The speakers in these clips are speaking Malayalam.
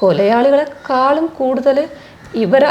കൊലയാളികളെക്കാളും കൂടുതൽ ഇവരെ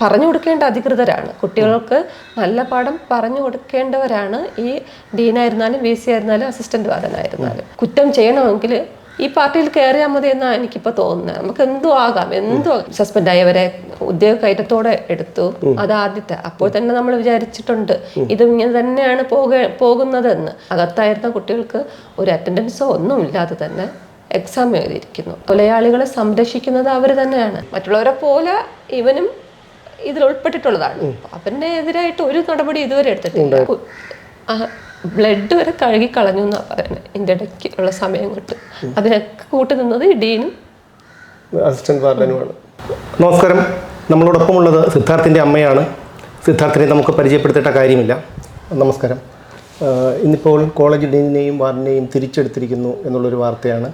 പറഞ്ഞു കൊടുക്കേണ്ട അധികൃതരാണ്. കുട്ടികൾക്ക് നല്ല പാഠം പറഞ്ഞു കൊടുക്കേണ്ടവരാണ് ഈ ഡീനായിരുന്നാലും വി സി ആയിരുന്നാലും അസിസ്റ്റന്റ് വാർഡനായിരുന്നാലും കുറ്റം ചെയ്യണമെങ്കിൽ ഈ പാർട്ടിയിൽ കയറിയാൽ മതി എന്നാണ് എനിക്കിപ്പോൾ തോന്നുന്നത്. നമുക്ക് എന്തോ ആകാം? എന്തോ സസ്പെൻഡ് ആയവരെ ഉദ്യോഗ കയറ്റത്തോടെ എടുത്തു അത് ആദ്യത്തെ. അപ്പോൾ തന്നെ നമ്മൾ വിചാരിച്ചിട്ടുണ്ട് ഇത് ഇങ്ങനെ തന്നെയാണ് പോക പോകുന്നതെന്ന്. അകത്തായിരുന്ന കുട്ടികൾക്ക് ഒരു അറ്റൻഡൻസോ ഒന്നും ഇല്ലാതെ തന്നെ എക്സാം എഴുതിയിരിക്കുന്നു. കൊലയാളികളെ സംരക്ഷിക്കുന്നത് അവർ തന്നെയാണ്. മറ്റുള്ളവരെ പോലെ ഇവനും ഇതിൽ ഉൾപ്പെട്ടിട്ടുള്ളതാണ്. അവന്റെ എതിരായിട്ട് ഒരു നടപടി ഇതുവരെ എടുത്തിട്ടില്ല. ബ്ലഡ് വരെ കഴുകി കളഞ്ഞു എന്നാണ് പറയുന്നത്. ഇതിന്റെ ഇടയ്ക്ക് ഉള്ള സമയം കൊണ്ട്. അതിനൊക്കെ കൂട്ടി നിന്നത് ഈ ഡീനും അസിസ്റ്റന്റ് വാർഡനുമാണ്. നമസ്കാരം. നമ്മളോടൊപ്പമുള്ളത് സിദ്ധാർത്ഥിന്റെ അമ്മയാണ്. സിദ്ധാർത്ഥിനെ നമുക്ക് പരിചയപ്പെടുത്തേണ്ട കാര്യമില്ല. നമസ്കാരം. ഇന്നിപ്പോൾ കോളേജ് ഡീനിനെയും വാർഡിനെയും തിരിച്ചെടുത്തിരിക്കുന്നു എന്നുള്ളൊരു വാർത്തയാണ്.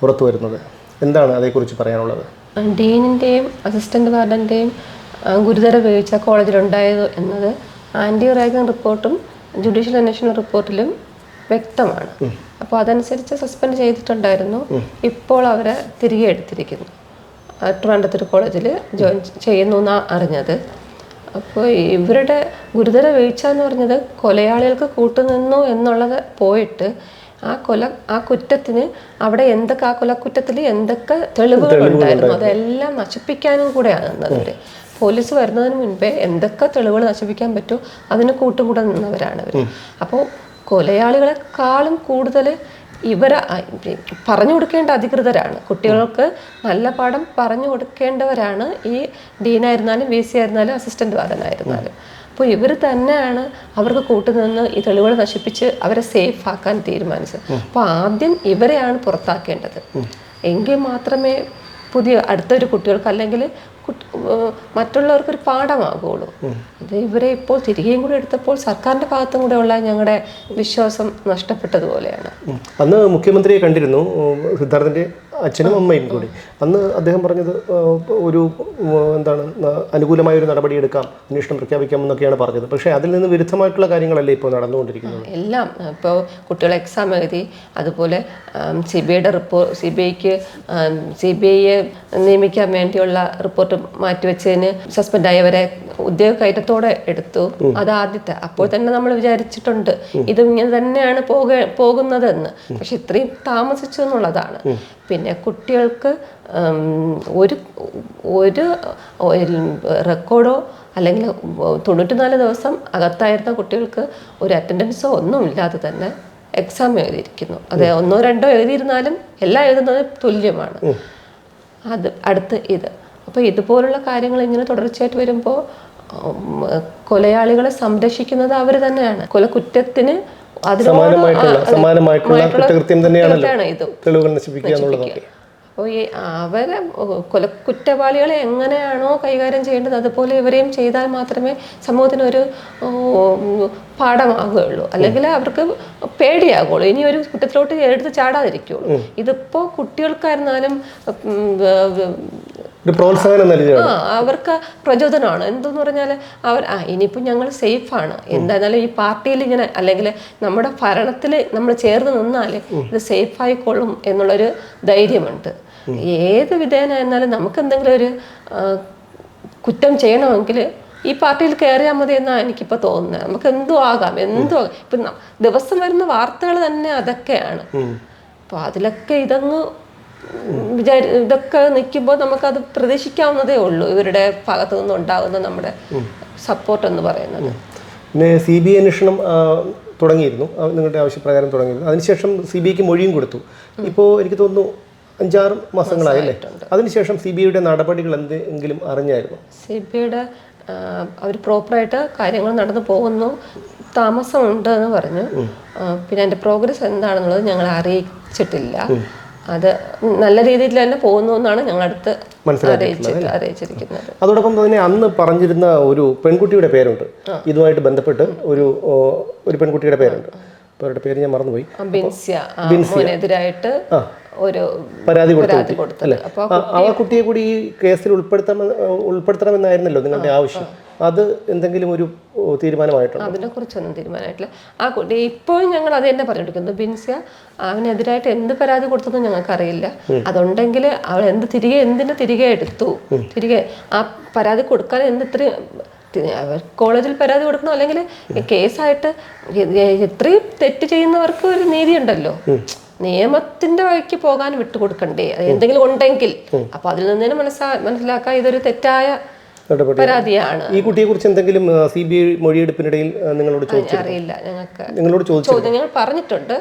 പുറത്തു വരുന്നത്? എന്താണ് അതേക്കുറിച്ച് പറയാനുള്ളത്? ഡീനിന്റെയും അസിസ്റ്റന്റ് വാർഡന്റെയും ഗുരുതര വീഴ്ച കോളേജിലുണ്ടായത് എന്നത് ആന്റി റാഗൻ റിപ്പോർട്ടും ജുഡീഷ്യൽ അന്വേഷണ റിപ്പോർട്ടിലും വ്യക്തമാണ്. അപ്പോൾ അതനുസരിച്ച് സസ്പെൻഡ് ചെയ്തിട്ടുണ്ടായിരുന്നു. ഇപ്പോൾ അവരെ തിരികെ എടുത്തിരിക്കുന്നു. ട്രിവാൻഡത്തൂർ കോളേജിൽ ജോയിൻ ചെയ്യുന്നു എന്നാണ് അറിഞ്ഞത്. അപ്പോൾ ഇവരുടെ ഗുരുതര വീഴ്ച എന്ന് പറഞ്ഞത് കൊലയാളികൾക്ക് കൂട്ടുനിന്നു എന്നുള്ളത് പോയിട്ട് ആ കൊല ആ കുറ്റത്തിന് അവിടെ എന്തൊക്കെ ആ കൊലക്കുറ്റത്തിൽ എന്തൊക്കെ തെളിവുകൾ ഉണ്ടായിരുന്നു? അതെല്ലാം നശിപ്പിക്കാനും കൂടെയാണ് നിന്നത് പോലീസ് വരുന്നതിന് മുൻപേ എന്തൊക്കെ തെളിവുകൾ നശിപ്പിക്കാൻ പറ്റുമോ അതിന് കൂട്ടുകൂടെ നിന്നവരാണ് അവർ അപ്പോൾ കൊലയാളികളെക്കാളും കൂടുതൽ ഇവർ പറഞ്ഞു കൊടുക്കേണ്ട അധികൃതരാണ്. കുട്ടികൾക്ക് നല്ല പാഠം പറഞ്ഞു കൊടുക്കേണ്ടവരാണ് ഈ ഡീനായിരുന്നാലും വി സി ആയിരുന്നാലും അസിസ്റ്റന്റ് വാർഡനായിരുന്നാലും അപ്പോൾ ഇവർ തന്നെയാണ് അവർക്ക് കൂട്ടുനിന്ന് ഈ തെളിവുകൾ നശിപ്പിച്ച് അവരെ സേഫ് ആക്കാൻ തീരുമാനിച്ചത്. അപ്പോൾ ആദ്യം ഇവരെയാണ് പുറത്താക്കേണ്ടത്. എങ്കിൽ മാത്രമേ പുതിയ അടുത്തൊരു കുട്ടികൾക്ക് അല്ലെങ്കിൽ മറ്റുള്ളവർക്കൊരു പാഠമാകുള്ളൂ അത് ഇവരെ ഇപ്പോൾ തിരികെയും കൂടെ എടുത്തപ്പോൾ സർക്കാരിന്റെ ഭാഗത്തും കൂടെ ഉള്ള ഞങ്ങളുടെ വിശ്വാസം നഷ്ടപ്പെട്ടതുപോലെയാണ്. അന്ന് മുഖ്യമന്ത്രിയെ കണ്ടിരുന്നു. ഉം, സിദ്ധാർത്ഥിന്റെ അച്ഛനും അമ്മയും കൂടി. അന്ന് അദ്ദേഹം പറഞ്ഞത് ഒരു എന്താണ് അനുകൂലമായ ഒരു നടപടി എടുക്കാം അന്വേഷണം പ്രഖ്യാപിക്കാം എന്നൊക്കെയാണ് പറഞ്ഞത്. പക്ഷേ അതിൽ നിന്ന് വിരുദ്ധമായിട്ടുള്ള കാര്യങ്ങളല്ലേ ഇപ്പോൾ നടന്നുകൊണ്ടിരിക്കുന്നത്? എല്ലാം. ഇപ്പോൾ കുട്ടികൾ എക്സാം എഴുതി അതുപോലെ സി ബി ഐയുടെ റിപ്പോർട്ട് സി ബി ഐക്ക് സി ബി ഐയെ നിയമിക്കാൻ വേണ്ടിയുള്ള റിപ്പോർട്ട് മാറ്റിവെച്ചതിന് സസ്പെൻഡായവരെ ഉദ്യോഗ കയറ്റത്തോടെ എടുത്തു. അത് ആദ്യത്തെ. അപ്പോൾ തന്നെ നമ്മൾ വിചാരിച്ചിട്ടുണ്ട്. ഇത് ഇങ്ങനെ തന്നെയാണ് പോക പോകുന്നതെന്ന്. പക്ഷെ ഇത്രയും താമസിച്ചു എന്നുള്ളതാണ്. പിന്നെ കുട്ടികൾക്ക് ഒരു ഒരു റെക്കോർഡോ അല്ലെങ്കിൽ തൊണ്ണൂറ്റിനാല് ദിവസം അകത്തായിരുന്ന കുട്ടികൾക്ക് ഒരു അറ്റൻഡൻസോ ഒന്നും ഇല്ലാതെ തന്നെ എക്സാം എഴുതിയിരിക്കുന്നു. അതെ ഒന്നോ രണ്ടോ എഴുതിയിരുന്നാലും എല്ലാം എഴുതുന്നത് തുല്യമാണ്. അത് അടുത്ത് ഇത്. അപ്പോൾ ഇതുപോലുള്ള കാര്യങ്ങൾ ഇങ്ങനെ തുടർച്ചയായിട്ട് വരുമ്പോൾ കൊലയാളികളെ സംരക്ഷിക്കുന്നത് അവർ തന്നെയാണ്. കൊലക്കുറ്റത്തിന് തന്നെയാണല്ലോ കുറ്റകൃത്യമാണ് ഇതും. തെളിവുകൾ നശിപ്പിക്കുക എന്നുള്ളതൊക്കെ അപ്പോൾ ഈ അവരെ കൊല കുറ്റവാളികളെ എങ്ങനെയാണോ കൈകാര്യം ചെയ്യേണ്ടത് അതുപോലെ ഇവരെയും ചെയ്താൽ മാത്രമേ സമൂഹത്തിന് ഒരു പാഠമാകുകയുള്ളൂ. അല്ലെങ്കിൽ അവർക്ക് പേടിയാകുള്ളൂ ഇനി ഒരു കുറ്റത്തിലോട്ട് എടുത്ത് ചാടാതിരിക്കുള്ളൂ ഇതിപ്പോൾ കുട്ടികൾക്കായിരുന്നാലും പ്രോത്സാഹനം നൽകുകയാണ് ആ അവർക്ക് പ്രചോദനമാണ്. എന്തെന്ന് പറഞ്ഞാൽ അവർ ആ ഇനിയിപ്പോൾ ഞങ്ങൾ സേഫാണ്. എന്തായിരുന്നാലും ഈ പാർട്ടിയിൽ ഇങ്ങനെ അല്ലെങ്കിൽ നമ്മുടെ ഭരണത്തിൽ നമ്മൾ ചേർന്ന് നിന്നാൽ ഇത് സേഫ് ആയിക്കൊള്ളും എന്നുള്ളൊരു ധൈര്യമുണ്ട്. ഏത് വിധേയനായിരുന്നാലും നമുക്ക് എന്തെങ്കിലും ഒരു കുറ്റം ചെയ്യണമെങ്കിൽ ഈ പാർട്ടിയിൽ കയറിയാൽ മതി എന്നാണ് എനിക്കിപ്പോൾ തോന്നുന്നത് നമുക്ക് എന്തോ ആകാം എന്തോ ആകാം. ഇപ്പം ദിവസം വരുന്ന വാർത്തകൾ തന്നെ അതൊക്കെയാണ്. അപ്പോൾ അതിലൊക്കെ ഇതങ്ങ് വിചാരി ഇതൊക്കെ നിൽക്കുമ്പോൾ നമുക്കത് പ്രതീക്ഷിക്കാവുന്നതേ ഉള്ളൂ. ഇവരുടെ ഭാഗത്തു നിന്നുണ്ടാകുന്ന നമ്മുടെ സപ്പോർട്ട് എന്ന് പറയുന്നത്. പിന്നെ സി ബി ഐ അന്വേഷണം തുടങ്ങിയിരുന്നു. നിങ്ങളുടെ ആവശ്യപ്രകാരം തുടങ്ങിയിരുന്നു. അതിനുശേഷം സി ബി ഐക്ക് മൊഴിയും കൊടുത്തു. ഇപ്പോൾ എനിക്ക് തോന്നുന്നു അഞ്ചാറ് മാസങ്ങളായല്ലേ അതിനുശേഷം സി ബി ഐയുടെ നടപടികൾ എന്തെങ്കിലും അറിഞ്ഞായിരുന്നു? സി ബി ഐയുടെ അവർ പ്രോപ്പറായിട്ട് കാര്യങ്ങൾ നടന്നു പോകുന്നു. താമസമുണ്ട് എന്ന് പറഞ്ഞു പിന്നെ അതിന്റെ പ്രോഗ്രസ് എന്താണെന്നുള്ളത് ഞങ്ങളെ അറിയിച്ചിട്ടില്ല. അത് നല്ല രീതിയിൽ തന്നെ പോകുന്നു എന്നാണ് ഞങ്ങൾ അടുത്ത് അറിയിച്ചിരിക്കുന്നത്. അതോടൊപ്പം തന്നെ അന്ന് പറഞ്ഞിരുന്ന ഒരു പെൺകുട്ടിയുടെ പേരുണ്ട്. ഇതുമായിട്ട് ബന്ധപ്പെട്ട് ഒരു ഒരു പെൺകുട്ടിയുടെ പേരുണ്ട്. അവരുടെ പേര് ഞാൻ മറന്നുപോയി. ബിൻസ്യ. ആ, ഒരു പരാതി അപ്പോൾ ആ, കുട്ടിയെ കൂടി ഈ കേസിൽ ഉൾപ്പെടുത്തണം ഉൾപ്പെടുത്തണമെന്നായിരുന്നല്ലോ നിങ്ങളുടെ ആവശ്യം. അത് എന്തെങ്കിലും ഒരു തീരുമാനമായിട്ടുണ്ട് തീരുമാനമായിട്ടുണ്ടോ? അതിനെ കുറിച്ചൊന്നും തീരുമാനമായിട്ടില്ല. ആ കുട്ടി ഇപ്പോഴും ഞങ്ങൾ അത് തന്നെ പറഞ്ഞെടുക്കുന്നു ബിൻസിയ അവനെതിരായിട്ട് എന്ത് പരാതി കൊടുത്തെന്ന് ഞങ്ങൾക്കറിയില്ല. അതുണ്ടെങ്കിൽ അവൾ എന്ത് തിരികെ എന്തിനു തിരികെ എടുത്തു? തിരികെ ആ പരാതി കൊടുക്കാൻ എന്ത് ഇത്രയും കോളേജിൽ പരാതി കൊടുക്കണോ അല്ലെങ്കിൽ കേസായിട്ട് എത്രയും തെറ്റ് ചെയ്യുന്നവർക്ക് ഒരു നീതിയുണ്ടല്ലോ നിയമത്തിന്റെ വഴിക്ക് പോകാൻ വിട്ടുകൊടുക്കണ്ടേ? എന്തെങ്കിലും ഉണ്ടെങ്കിൽ. അപ്പൊ അതിൽ നിന്ന് തന്നെ മനസ്സാ മനസ്സിലാക്കാൻ ഇതൊരു തെറ്റായ പരാതിയാണ്. ഈ കുട്ടിയെ കുറിച്ച് എന്തെങ്കിലും സി ബി ഐ മൊഴിയെടുപ്പിനിടയിൽ നിങ്ങളോട് അറിയില്ല. ഞങ്ങൾക്ക് നിങ്ങളോട് ചോദിച്ചു ചോദ്യങ്ങൾ പറഞ്ഞിട്ടുണ്ട്.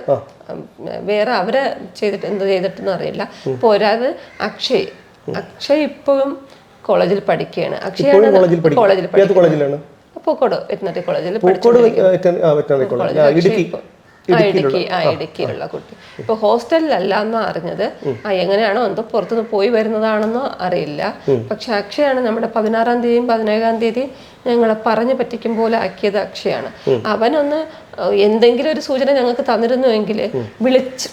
വേറെ അവരെ ചെയ്തിട്ട് എന്ത് ചെയ്തിട്ടെന്ന് അറിയില്ല. പോരാതെ അക്ഷയ്. അക്ഷയ് ഇപ്പോഴും കോളേജിൽ പഠിക്കുകയാണ്. അക്ഷയാണ് കോളേജിൽ കോളേജിലാണ്? പൂക്കോട് വെറ്റിനറി കോളേജിൽ പൂക്കോട് വെറ്റനറി കോളേജ്. ഇടുക്കി. ഇടുക്കി ആ ഇടുക്കിയിലുള്ള കുട്ടി. ഇപ്പൊ ഹോസ്റ്റലിലല്ല എന്ന് അറിഞ്ഞത്. ആ എങ്ങനെയാണോ എന്തോ പുറത്തുനിന്ന് പോയി വരുന്നതാണെന്നോ അറിയില്ല. പക്ഷെ അക്ഷയാണ് നമ്മുടെ പതിനാറാം തീയതിയും പതിനേഴാം തീയതിയും ഞങ്ങളെ പറഞ്ഞു പറ്റിക്കും പോലെ ആക്കിയത് അക്ഷയാണ്. അവനൊന്ന് എന്തെങ്കിലും ഒരു സൂചന ഞങ്ങൾക്ക് തന്നിരുന്നുവെങ്കിൽ വിളിച്ച്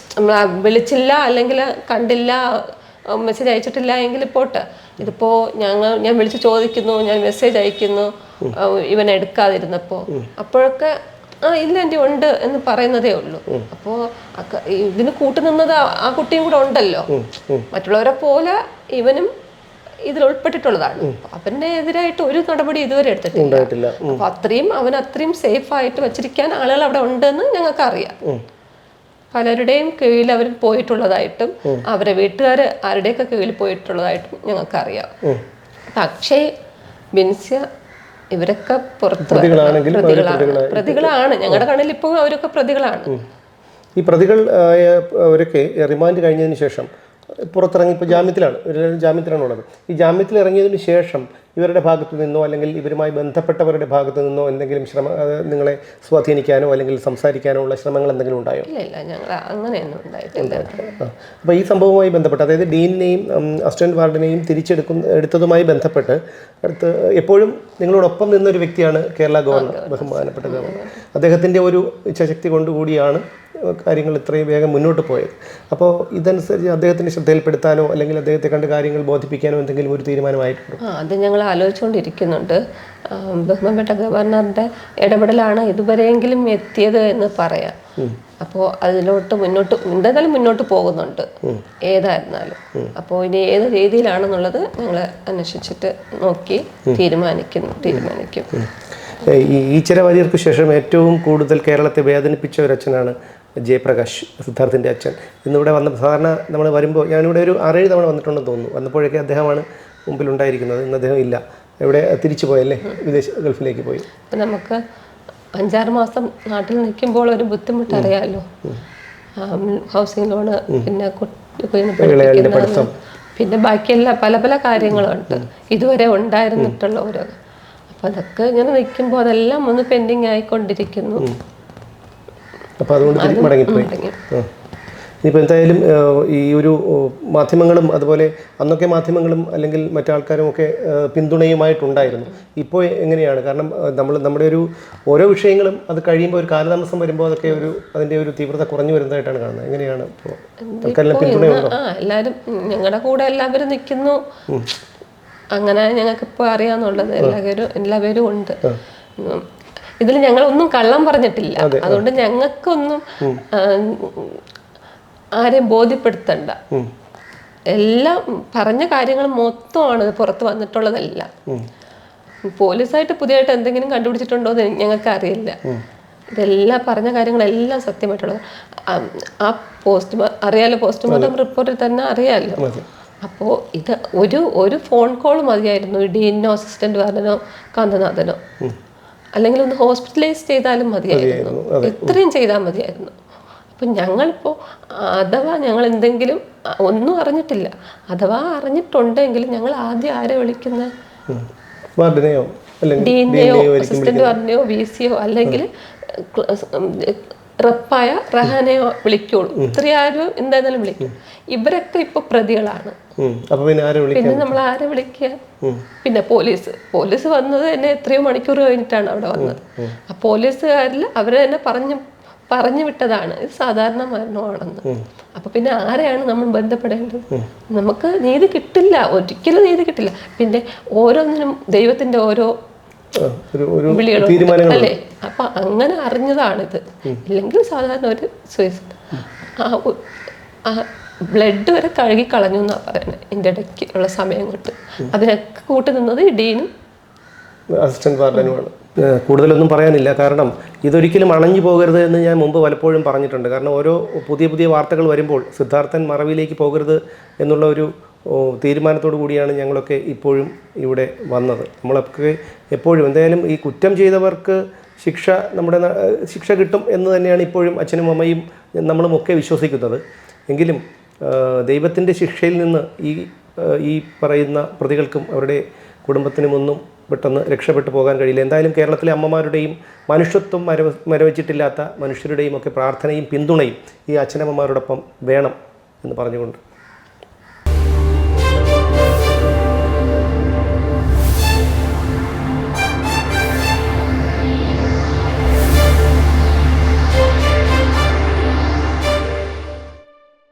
വിളിച്ചില്ല അല്ലെങ്കിൽ കണ്ടില്ല മെസ്സേജ് അയച്ചിട്ടില്ല എങ്കിൽ പോട്ടെ. ഇതിപ്പോ ഞങ്ങൾ ഞാൻ വിളിച്ച് ചോദിക്കുന്നു ഞാൻ മെസ്സേജ് അയക്കുന്നു ഇവൻ എടുക്കാതിരുന്നപ്പോ. അപ്പോഴൊക്കെ ആ ഇല്ല എന്റെ ഉണ്ട് എന്ന് പറയുന്നതേ ഉള്ളൂ. അപ്പോ ഇതിന് കൂട്ടുനിന്നത് ആ- ആ കുട്ടിയും കൂടെ ഉണ്ടല്ലോ. മറ്റുള്ളവരെ പോലെ ഇവനും ഇതിൽ ഉൾപ്പെട്ടിട്ടുള്ളതാണ്. അവന്റെ എതിരായിട്ട് ഒരു നടപടി ഇതുവരെ എടുത്തിട്ടില്ല. അപ്പൊ അത്രയും അവൻ അത്രയും സേഫ് ആയിട്ട് വെച്ചിരിക്കാൻ ആളുകൾ അവിടെ ഉണ്ടെന്ന് ഞങ്ങൾക്ക് അറിയാം പലരുടെയും കീഴിൽ അവർ പോയിട്ടുള്ളതായിട്ടും അവരെ വീട്ടുകാർ ആരുടെയൊക്കെ കീഴിൽ പോയിട്ടുള്ളതായിട്ടും ഞങ്ങൾക്ക് അറിയാം പക്ഷേ ബിൻസ്യ ഇവരൊക്കെ പുറത്ത് പ്രതികളാണ്. ഞങ്ങളുടെ കണ്ണിൽ ഇപ്പോൾ അവരൊക്കെ പ്രതികളാണ്. ഈ പ്രതികൾ അവരൊക്കെ റിമാൻഡ് കഴിഞ്ഞതിന് ശേഷം പുറത്തിറങ്ങി ഇപ്പോൾ ജാമ്യത്തിലാണ് ജാമ്യത്തിലാണ് ഉള്ളത് ഈ ജാമ്യത്തിൽ ഇറങ്ങിയതിന് ശേഷം ഇവരുടെ ഭാഗത്തു നിന്നോ അല്ലെങ്കിൽ ഇവരുമായി ബന്ധപ്പെട്ടവരുടെ ഭാഗത്തു നിന്നോ എന്തെങ്കിലും ശ്രമ നിങ്ങളെ സ്വാധീനിക്കാനോ അല്ലെങ്കിൽ സംസാരിക്കാനോ ഉള്ള ശ്രമങ്ങൾ എന്തെങ്കിലും ഉണ്ടായോ? ഇല്ല ഞങ്ങൾ അങ്ങനെയൊന്നും ഉണ്ടായിട്ടില്ല. അപ്പോൾ ഈ സംഭവവുമായി ബന്ധപ്പെട്ട് അതായത് ഡീനിനെയും അസിസ്റ്റന്റ് വാർഡിനെയും തിരിച്ചെടുക്കുന്ന എടുത്തതുമായി ബന്ധപ്പെട്ട് അടുത്ത് എപ്പോഴും നിങ്ങളോടൊപ്പം നിന്നൊരു വ്യക്തിയാണ് കേരള ഗവർണർ ബഹുമാനപ്പെട്ട ഗവർണർ. അദ്ദേഹത്തിന്റെ ഒരു ഇച്ഛാശക്തി കൊണ്ടുകൂടിയാണ് കാര്യങ്ങൾ ഇത്രയും വേഗം മുന്നോട്ട് പോയത്. അപ്പോൾ ഇതനുസരിച്ച് അദ്ദേഹത്തിന് ശ്രദ്ധയിൽപ്പെടുത്താനോ അല്ലെങ്കിൽ അദ്ദേഹത്തെ കണ്ട് കാര്യങ്ങൾ ബോധിപ്പിക്കാനോ എന്തെങ്കിലും ഒരു തീരുമാനമായിട്ടുണ്ടോ? ആ അത് ഞങ്ങൾ ആലോചിച്ചുകൊണ്ടിരിക്കുന്നുണ്ട്. ബഹുമാനപ്പെട്ട ഗവർണറുടെ ഇടപെടലാണ് ഇതുവരെയെങ്കിലും എത്തിയത് എന്ന് പറയാം. അപ്പോൾ അതിലോട്ട് മുന്നോട്ട് എന്തായാലും മുന്നോട്ട് പോകുന്നുണ്ട്. ഏതായിരുന്നാലും. അപ്പോൾ ഇനി ഏത് രീതിയിലാണെന്നുള്ളത് ഞങ്ങൾ അന്വേഷിച്ചിട്ട് നോക്കി തീരുമാനിക്കുന്നു തീരുമാനിക്കും. ഈ ഈച്ചിര ശേഷം ഏറ്റവും കൂടുതൽ കേരളത്തെ വേദനിപ്പിച്ച ഒരു അച്ഛനാണ് ജയപ്രകാശ് സിദ്ധാർത്ഥിന്റെ അച്ഛൻ. ഇന്നിവിടെ വന്ന സാധാരണ നമ്മൾ വരുമ്പോൾ ഞാനിവിടെ ഒരു ആറേഴ് തവണ വന്നിട്ടുണ്ടെന്ന് തോന്നുന്നു. വന്നപ്പോഴൊക്കെ അദ്ദേഹമാണ് മുമ്പിലുണ്ടായിരിക്കുന്നത് ഇന്ന് അദ്ദേഹം ഇല്ല. ഇവിടെ തിരിച്ചു പോയല്ലേ? വിദേശ ഗൾഫിലേക്ക് പോയി. അപ്പം നമുക്ക് അഞ്ചാറ് മാസം നാട്ടിൽ നിൽക്കുമ്പോൾ ഒരു ബുദ്ധിമുട്ട് അറിയാമല്ലോ ഹൗസിംഗ് ലോണ് പിന്നെ പഠിപ്പിക്കുന്നത് പിന്നെ ബാക്കിയെല്ലാം പല പല കാര്യങ്ങളുണ്ട്. ഇതുവരെ ഉണ്ടായിരുന്നിട്ടുള്ള ഓരോ അപ്പം അതൊക്കെ ഇങ്ങനെ നിൽക്കുമ്പോൾ അതെല്ലാം ഒന്ന് പെൻഡിങ് ആയിക്കൊണ്ടിരിക്കുന്നു അപ്പോൾ അതുകൊണ്ട് മടങ്ങിപ്പോയി. മടങ്ങി. ഇനിയിപ്പോൾ എന്തായാലും ഈ ഒരു മാധ്യമങ്ങളും അതുപോലെ അന്നൊക്കെ മാധ്യമങ്ങളും അല്ലെങ്കിൽ മറ്റാൾക്കാരും ഒക്കെ പിന്തുണയുമായിട്ടുണ്ടായിരുന്നു. ഇപ്പോൾ എങ്ങനെയാണ്? കാരണം നമ്മൾ നമ്മുടെ ഒരു ഓരോ വിഷയങ്ങളും അത് കഴിയുമ്പോൾ ഒരു കാലതാമസം വരുമ്പോൾ അതൊക്കെ ഒരു അതിന്റെ ഒരു തീവ്രത കുറഞ്ഞു വരുന്നതായിട്ടാണ് കാണുന്നത്. എങ്ങനെയാണ് ഇപ്പോൾ ഇപ്പൊ പിന്തുണയുണ്ടോ എല്ലാവരും ഞങ്ങളുടെ കൂടെ എല്ലാവരും നിൽക്കുന്നു അങ്ങനെ ഞങ്ങൾക്ക് ഇപ്പോൾ അറിയാന്നുള്ളത് എല്ലാവരും എല്ലാവരും ഉണ്ട്. ഇതിൽ ഞങ്ങളൊന്നും കള്ളം പറഞ്ഞിട്ടില്ല. അതുകൊണ്ട് ഞങ്ങൾക്കൊന്നും ആരെയും ബോധ്യപ്പെടുത്തണ്ട. എല്ലാം പറഞ്ഞ കാര്യങ്ങൾ മൊത്തമാണ് പുറത്ത് വന്നിട്ടുള്ളതെല്ലാം. പോലീസായിട്ട് പുതിയതായിട്ട് എന്തെങ്കിലും കണ്ടുപിടിച്ചിട്ടുണ്ടോ എന്ന് ഞങ്ങൾക്ക് അറിയില്ല ഇതെല്ലാം പറഞ്ഞ കാര്യങ്ങളെല്ലാം സത്യമായിട്ടുള്ളത്. ആ- പോസ്റ്റ്മോർ പോസ്റ്റ് അറിയാലോ പോസ്റ്റ്മോർട്ടം റിപ്പോർട്ടിൽ തന്നെ അറിയാലോ? അപ്പോൾ ഇത് ഒരു ഒരു ഫോൺ കോൾ മതിയായിരുന്നു. ഡീനോ അസിസ്റ്റന്റ് വാർഡനോ കാന്തനാഥനോ. അല്ലെങ്കിൽ ഒന്ന് ഹോസ്പിറ്റലൈസ് ചെയ്താലും മതിയായിരുന്നു. ഇത്രയും ചെയ്താൽ മതിയായിരുന്നു. അപ്പം ഞങ്ങളിപ്പോൾ അഥവാ ഞങ്ങൾ എന്തെങ്കിലും ഒന്നും അറിഞ്ഞിട്ടില്ല. അഥവാ അറിഞ്ഞിട്ടുണ്ടെങ്കിൽ ഞങ്ങൾ ആദ്യം ആരെ വിളിക്കുന്നത് വാർഡിനെയോ അല്ലെങ്കിൽ ഡീനെയോ അസിസ്റ്റന്റ് വാർഡിനെയോ വി സിയോ അല്ലെങ്കിൽ റപ്പായ റഹാനെയോ വിളിക്കുള്ളൂ. ഇത്രയാരും എന്തായാലും വിളിക്കും. ഇവരൊക്കെ ഇപ്പൊ പ്രതികളാണ്. ആരെ പിന്നെ നമ്മൾ ആരെ വിളിക്കുക? പിന്നെ പോലീസ്. പോലീസ് വന്നത് തന്നെ എത്രയോ മണിക്കൂർ കഴിഞ്ഞിട്ടാണ് അവിടെ വന്നത്. ആ പോലീസുകാരിൽ അവരെ തന്നെ പറഞ്ഞു പറഞ്ഞു വിട്ടതാണ്. ഇത് സാധാരണ മരണമാണെന്ന്. അപ്പൊ പിന്നെ ആരെയാണ് നമ്മൾ ബന്ധപ്പെടേണ്ടത്? നമുക്ക് നീതി കിട്ടില്ല. ഒരിക്കലും നീതി കിട്ടില്ല. പിന്നെ ഓരോന്നിനും ദൈവത്തിന്റെ ഓരോ വിളികളും അല്ലേ? അപ്പൊ അങ്ങനെ അറിഞ്ഞതാണിത്. ഇല്ലെങ്കിൽ സാധാരണ ഒരു സൂയിസൈഡ് ആ ബ്ലഡ് വരെ കഴുകി കളഞ്ഞു എന്നാ പറയുന്നത് എന്റെ ഇടയ്ക്ക് ഉള്ള സമയം കൊണ്ട്. അതിനൊക്കെ കൂട്ടി നിന്നത് ഡീനും അസിസ്റ്റന്റ് വാർഡനുമാണ് കൂടുതലൊന്നും പറയാനില്ല. കാരണം ഇതൊരിക്കലും അണഞ്ഞു പോകരുത് എന്ന് ഞാൻ മുമ്പ് പലപ്പോഴും പറഞ്ഞിട്ടുണ്ട്. കാരണം ഓരോ പുതിയ പുതിയ വാർത്തകൾ വരുമ്പോൾ സിദ്ധാർത്ഥൻ മറവിയിലേക്ക് പോകരുത് എന്നുള്ള ഒരു തീരുമാനത്തോടു കൂടിയാണ് ഞങ്ങളൊക്കെ ഇപ്പോഴും ഇവിടെ വന്നത്. നമ്മളൊക്കെ എപ്പോഴും എന്തായാലും ഈ കുറ്റം ചെയ്തവർക്ക് ശിക്ഷ നമ്മുടെ ശിക്ഷ കിട്ടും എന്ന് തന്നെയാണ് ഇപ്പോഴും അച്ഛനും അമ്മയും നമ്മളും ഒക്കെ വിശ്വസിക്കുന്നത്. എങ്കിലും ദൈവത്തിന്റെ ശിക്ഷയിൽ നിന്ന് ഈ ഈ പറയുന്ന പ്രതികൾക്കും അവരുടെ കുടുംബത്തിനുമൊന്നും പെട്ടെന്ന് രക്ഷപ്പെട്ടു പോകാൻ കഴിയില്ല. എന്തായാലും കേരളത്തിലെ അമ്മമാരുടെയും മനുഷ്യത്വം മരവ മരവച്ചിട്ടില്ലാത്ത മനുഷ്യരുടെയും ഒക്കെ പ്രാർത്ഥനയും പിന്തുണയും ഈ അച്ഛനമ്മമാരോടൊപ്പം വേണം എന്ന് പറഞ്ഞുകൊണ്ട്